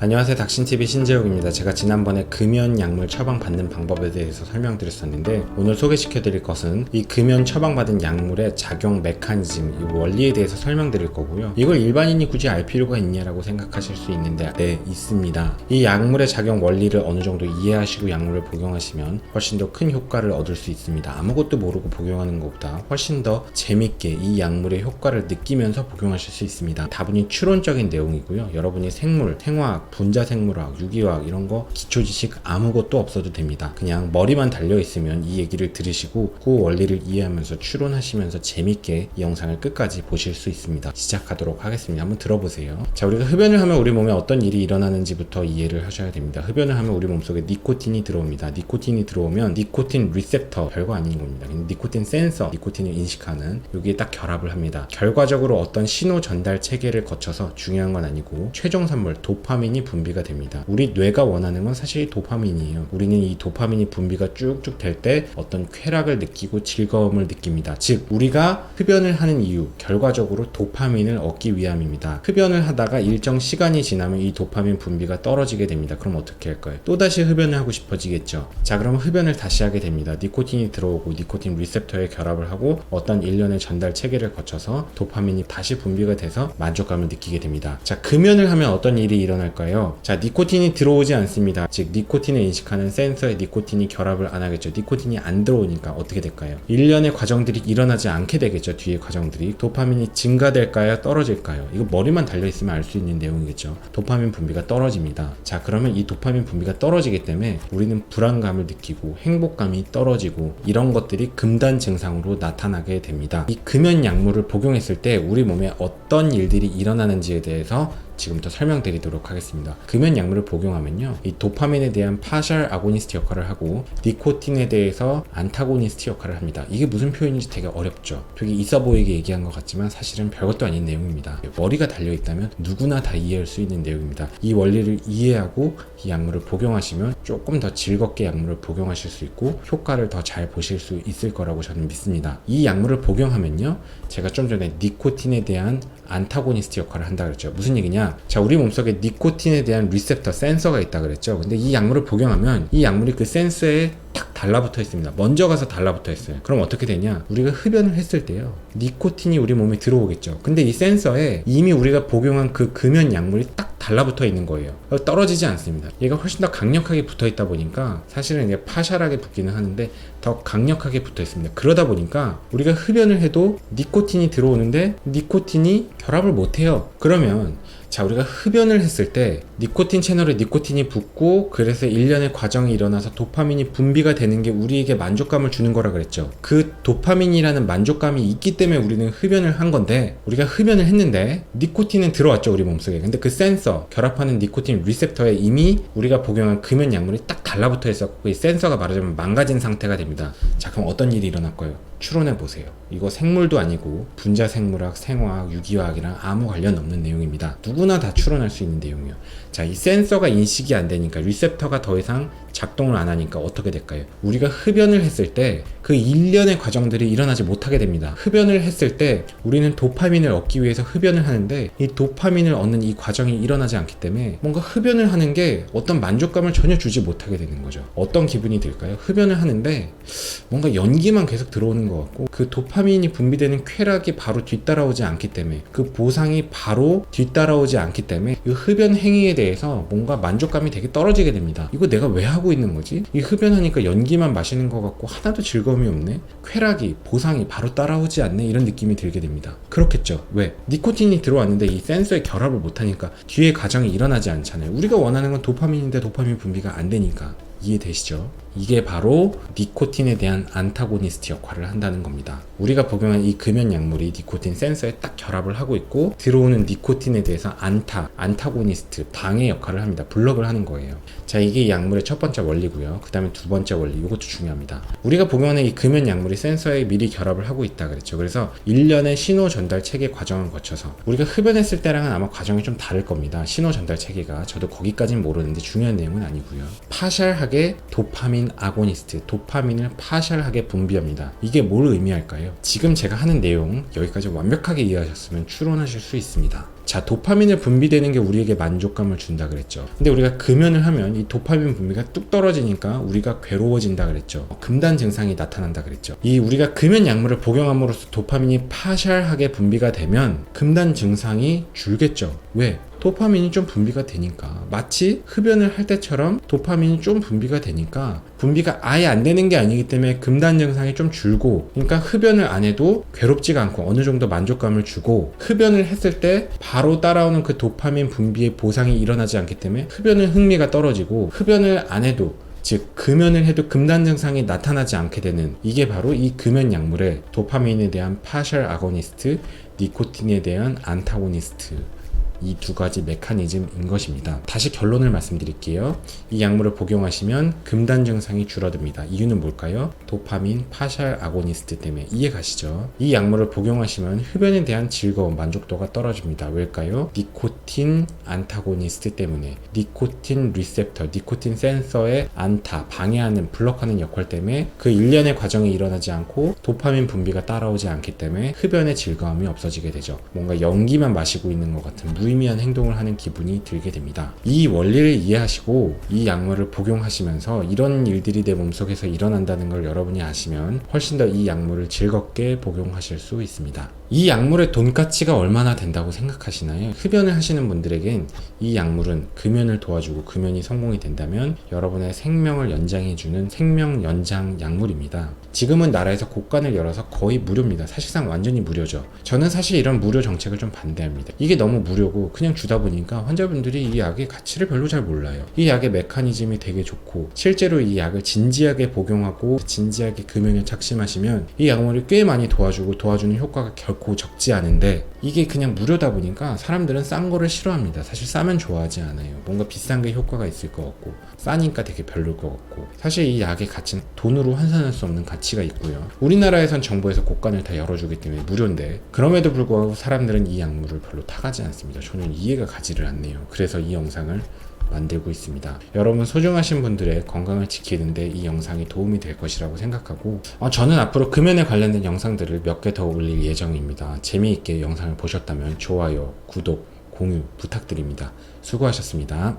안녕하세요. 닥신TV 신재욱입니다. 제가 지난번에 금연 약물 처방받는 방법에 대해서 설명드렸었는데 오늘 소개시켜 드릴 것은 이 금연 처방받은 약물의 작용 메커니즘 이 원리에 대해서 설명드릴 거고요. 이걸 일반인이 굳이 알 필요가 있냐라고 생각하실 수 있는데 네 있습니다. 이 약물의 작용 원리를 어느 정도 이해하시고 약물을 복용하시면 훨씬 더 큰 효과를 얻을 수 있습니다. 아무것도 모르고 복용하는 것보다 훨씬 더 재밌게 이 약물의 효과를 느끼면서 복용하실 수 있습니다. 다분히 추론적인 내용이고요. 여러분이 생물, 생화학, 분자 생물학, 유기화학 이런 거 기초 지식 아무것도 없어도 됩니다. 그냥 머리만 달려 있으면 이 얘기를 들으시고 그 원리를 이해하면서 추론하시면서 재밌게 이 영상을 끝까지 보실 수 있습니다. 시작하도록 하겠습니다. 한번 들어보세요. 자, 우리가 흡연을 하면 우리 몸에 어떤 일이 일어나는지부터 이해를 하셔야 됩니다. 흡연을 하면 우리 몸속에 니코틴이 들어옵니다. 니코틴이 들어오면 니코틴 리셉터 별거 아닌 겁니다. 니코틴 센서, 니코틴을 인식하는 여기에 딱 결합을 합니다. 결과적으로 어떤 신호 전달 체계를 거쳐서 중요한 건 아니고 최종 산물 도파민이 분비가 됩니다. 우리 뇌가 원하는 건 사실 도파민이에요. 우리는 이 도파민이 분비가 쭉쭉 될 때 어떤 쾌락을 느끼고 즐거움을 느낍니다. 즉 우리가 흡연을 하는 이유 결과적으로 도파민을 얻기 위함입니다. 흡연을 하다가 일정 시간이 지나면 이 도파민 분비가 떨어지게 됩니다. 그럼 어떻게 할까요? 또다시 흡연을 하고 싶어지겠죠. 자 그럼 흡연을 다시 하게 됩니다. 니코틴이 들어오고 니코틴 리셉터에 결합을 하고 어떤 일련의 전달 체계를 거쳐서 도파민이 다시 분비가 돼서 만족감을 느끼게 됩니다. 자 금연을 하면 어떤 일이 일어날까요? 자 니코틴이 들어오지 않습니다. 즉 니코틴을 인식하는 센서에 니코틴이 결합을 안 하겠죠. 니코틴이 안 들어오니까 어떻게 될까요? 일련의 과정들이 일어나지 않게 되겠죠. 뒤에 과정들이 도파민이 증가될까요? 떨어질까요? 이거 머리만 달려 있으면 알 수 있는 내용이겠죠. 도파민 분비가 떨어집니다. 자 그러면 이 도파민 분비가 떨어지기 때문에 우리는 불안감을 느끼고 행복감이 떨어지고 이런 것들이 금단 증상으로 나타나게 됩니다. 이 금연 약물을 복용했을 때 우리 몸에 어떤 일들이 일어나는지에 대해서 지금부터 설명드리도록 하겠습니다. 금연 약물을 복용하면요, 이 도파민에 대한 파셜 아고니스트 역할을 하고 니코틴에 대해서 안타고니스트 역할을 합니다. 이게 무슨 표현인지 되게 어렵죠. 되게 있어 보이게 얘기한 것 같지만 사실은 별것도 아닌 내용입니다. 머리가 달려 있다면 누구나 다 이해할 수 있는 내용입니다. 이 원리를 이해하고 이 약물을 복용하시면 조금 더 즐겁게 약물을 복용하실 수 있고 효과를 더 잘 보실 수 있을 거라고 저는 믿습니다. 이 약물을 복용하면요, 제가 좀 전에 니코틴에 대한 안타고니스트 역할을 한다 그랬죠. 무슨 얘기냐? 자, 우리 몸속에 니코틴에 대한 리셉터 센서가 있다 그랬죠. 근데 이 약물을 복용하면 이 약물이 그 센서에 탁 달라붙어 있습니다. 먼저 가서 달라붙어 있어요. 그럼 어떻게 되냐? 우리가 흡연을 했을 때요. 니코틴이 우리 몸에 들어오겠죠. 근데 이 센서에 이미 우리가 복용한 그 금연 약물이 딱 달라붙어 있는 거예요. 떨어지지 않습니다. 얘가 훨씬 더 강력하게 붙어 있다 보니까 사실은 이게 파샬하게 붙기는 하는데 더 강력하게 붙어 있습니다. 그러다 보니까 우리가 흡연을 해도 니코틴이 들어오는데 니코틴이 결합을 못 해요. 그러면 자, 우리가 흡연을 했을 때 니코틴 채널에 니코틴이 붙고 그래서 일련의 과정이 일어나서 도파민이 분비가 되는 게 우리에게 만족감을 주는 거라 그랬죠. 그 도파민이라는 만족감이 있기 때문에 우리는 흡연을 한 건데 우리가 흡연을 했는데 니코틴은 들어왔죠, 우리 몸속에. 근데 그 센서, 결합하는 니코틴 리셉터에 이미 우리가 복용한 금연 약물이 딱 달라붙어 있었고 이 센서가 말하자면 망가진 상태가 됩니다. 자, 그럼 어떤 일이 일어날 거예요? 추론해 보세요. 이거 생물도 아니고 분자 생물학, 생화학, 유기화학이랑 아무 관련 없는 내용입니다. 누구나 다 추론할 수 있는 내용이에요. 자, 이 센서가 인식이 안 되니까 리셉터가 더 이상 작동을 안 하니까 어떻게 될까요? 우리가 흡연을 했을 때 그 일련의 과정들이 일어나지 못하게 됩니다. 흡연을 했을 때 우리는 도파민을 얻기 위해서 흡연을 하는데 이 도파민을 얻는 이 과정이 일어나지 않기 때문에 뭔가 흡연을 하는 게 어떤 만족감을 전혀 주지 못하게 되는 거죠. 어떤 기분이 들까요? 흡연을 하는데 뭔가 연기만 계속 들어오는 것 같고 그 도파민이 분비되는 쾌락이 바로 뒤따라오지 않기 때문에 그 보상이 바로 뒤따라오지 않기 때문에 이 흡연 행위에 대해서 뭔가 만족감이 되게 떨어지게 됩니다. 이거 내가 왜 하고 있는 거지? 이 흡연하니까 연기만 마시는 것 같고 하나도 즐거움 이 없네? 쾌락이, 보상이 바로 따라오지 않네? 이런 느낌이 들게 됩니다. 그렇겠죠. 왜? 니코틴이 들어왔는데 이 센서에 결합을 못하니까 뒤에 과정이 일어나지 않잖아요. 우리가 원하는 건 도파민인데 도파민 분비가 안 되니까. 이해되시죠? 이게 바로 니코틴에 대한 안타고니스트 역할을 한다는 겁니다. 우리가 복용한 이 금연 약물이 니코틴 센서에 딱 결합을 하고 있고 들어오는 니코틴에 대해서 안타, 안타고니스트, 방해 역할을 합니다. 블럭을 하는 거예요. 자, 이게 이 약물의 첫 번째 원리고요. 그 다음에 두 번째 원리, 이것도 중요합니다. 우리가 복용하는 이 금연 약물이 센서에 미리 결합을 하고 있다 그랬죠. 그래서 일련의 신호 전달 체계 과정을 거쳐서 우리가 흡연했을 때랑은 아마 과정이 좀 다를 겁니다. 신호 전달 체계가 저도 거기까지는 모르는데 중요한 내용은 아니고요. 파샬하게 도파민 아고니스트, 도파민을 파샬하게 분비합니다. 이게 뭘 의미할까요? 지금 제가 하는 내용 여기까지 완벽하게 이해하셨으면 추론하실 수 있습니다. 자, 도파민을 분비되는 게 우리에게 만족감을 준다 그랬죠. 근데 우리가 금연을 하면 이 도파민 분비가 뚝 떨어지니까 우리가 괴로워진다 그랬죠. 금단 증상이 나타난다 그랬죠. 이 우리가 금연 약물을 복용함으로써 도파민이 파샬하게 분비가 되면 금단 증상이 줄겠죠. 왜? 도파민이 좀 분비가 되니까 마치 흡연을 할 때처럼 도파민이 좀 분비가 되니까 분비가 아예 안 되는 게 아니기 때문에 금단 증상이 좀 줄고 그러니까 흡연을 안 해도 괴롭지가 않고 어느 정도 만족감을 주고 흡연을 했을 때 바로 따라오는 그 도파민 분비의 보상이 일어나지 않기 때문에 흡연은 흥미가 떨어지고 흡연을 안 해도 즉 금연을 해도 금단 증상이 나타나지 않게 되는 이게 바로 이 금연 약물의 도파민에 대한 파셜 아고니스트, 니코틴에 대한 안타고니스트 이 두 가지 메커니즘인 것입니다. 다시 결론을 말씀드릴게요. 이 약물을 복용하시면 금단 증상이 줄어듭니다. 이유는 뭘까요? 도파민 파샬 아고니스트 때문에 이해 가시죠? 이 약물을 복용하시면 흡연에 대한 즐거움, 만족도가 떨어집니다. 왜일까요? 니코틴 안타고니스트 때문에 니코틴 리셉터, 니코틴 센서의 안타, 방해하는, 블럭하는 역할 때문에 그 일련의 과정이 일어나지 않고 도파민 분비가 따라오지 않기 때문에 흡연의 즐거움이 없어지게 되죠. 뭔가 연기만 마시고 있는 것 같은 무의미한 행동을 하는 기분이 들게 됩니다. 이 원리를 이해하시고 이 약물을 복용하시면서 이런 일들이 내 몸속에서 일어난다는 걸 여러분이 아시면 훨씬 더 이 약물을 즐겁게 복용하실 수 있습니다. 이 약물의 돈 가치가 얼마나 된다고 생각하시나요? 흡연을 하시는 분들에겐 이 약물은 금연을 도와주고 금연이 성공이 된다면 여러분의 생명을 연장해주는 생명 연장 약물입니다. 지금은 나라에서 곳간을 열어서 거의 무료입니다. 사실상 완전히 무료죠. 저는 사실 이런 무료 정책을 좀 반대합니다. 이게 너무 무료고 그냥 주다 보니까 환자분들이 이 약의 가치를 별로 잘 몰라요. 이 약의 메커니즘이 되게 좋고 실제로 이 약을 진지하게 복용하고 진지하게 금연에 착심하시면 이 약물이 꽤 많이 도와주고 도와주는 효과가 결코 적지 않은데 이게 그냥 무료다 보니까 사람들은 싼 거를 싫어합니다. 사실 싸면 좋아하지 않아요. 뭔가 비싼 게 효과가 있을 것 같고 싸니까 되게 별로일 것 같고 사실 이 약의 가치는 돈으로 환산할 수 없는 가치가 있고요. 우리나라에선 정부에서 곳간을 다 열어주기 때문에 무료인데 그럼에도 불구하고 사람들은 이 약물을 별로 타가지 않습니다. 저는 이해가 가지를 않네요. 그래서 이 영상을 만들고 있습니다. 여러분 소중하신 분들의 건강을 지키는데 이 영상이 도움이 될 것이라고 생각하고 어, 저는 앞으로 금연에 관련된 영상들을 몇 개 더 올릴 예정입니다. 재미있게 영상을 보셨다면 좋아요, 구독, 공유 부탁드립니다. 수고하셨습니다.